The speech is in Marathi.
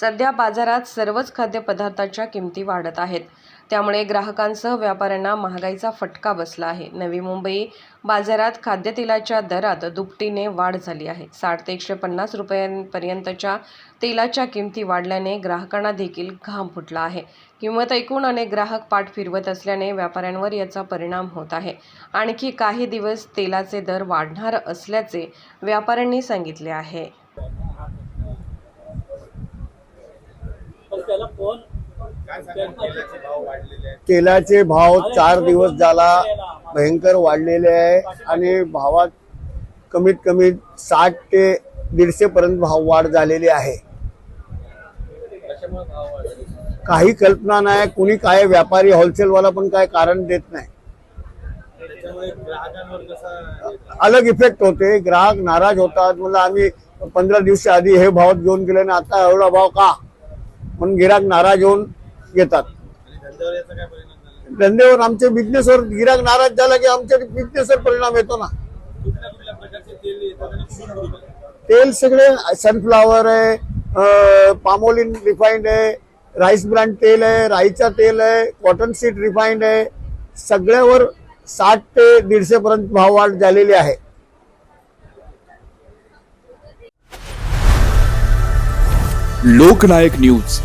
सध्या बाजारात सर्वच खाद्यपदार्थाच्या किमती वाढत आहेत. त्यामुळे ग्राहकांसह व्यापाऱ्यांना महागाईचा फटका बसला आहे. नवी मुंबई बाजारात खाद्यतेलाच्या दरात दुपटीने वाढ झाली आहे. साठ ते एकशे पन्नास रुपयांपर्यंतच्या तेलाच्या किमती वाढल्याने ग्राहकांना देखील घाम फुटला आहे. किंमत ऐकून अनेक ग्राहक पाठ फिरवत असल्याने व्यापाऱ्यांवर याचा परिणाम होत आहे. आणखी काही दिवस तेलाचे दर वाढणार असल्याचे व्यापाऱ्यांनी सांगितले आहे. तेलाचे भाव चार दिवस झाला भयंकर वाढलेले आहे आणि भावात कमीत कमी साठ ते दीडशे पर्यंत भाव वाढ झालेली आहे. काही कल्पना नाही कुणी काय व्यापारी होलसेलवाला पण काय कारण देत नाही. अलग इफेक्ट होते ग्राहक नाराज होतात. म्हणजे आम्ही पंधरा दिवस आधी हे भावात घेऊन गेले ना आता एवढा भाव का? म्हणून गिराक नाराज होऊन घेतात. धंद्यावर आमच्या बिझनेसवर गिराक नाराज झाला की आमच्या बिझनेसवर परिणाम येतो ना. तेल सगळे सनफ्लावर आहे पामोलिन रिफाईंड आहे राईस ब्रँड तेल आहे राईचा तेल आहे कॉटन सीड रिफाईंड आहे. सगळ्यावर साठ ते दीडशे पर्यंत भाव वाढ झालेली आहे. लोकनायक न्यूज.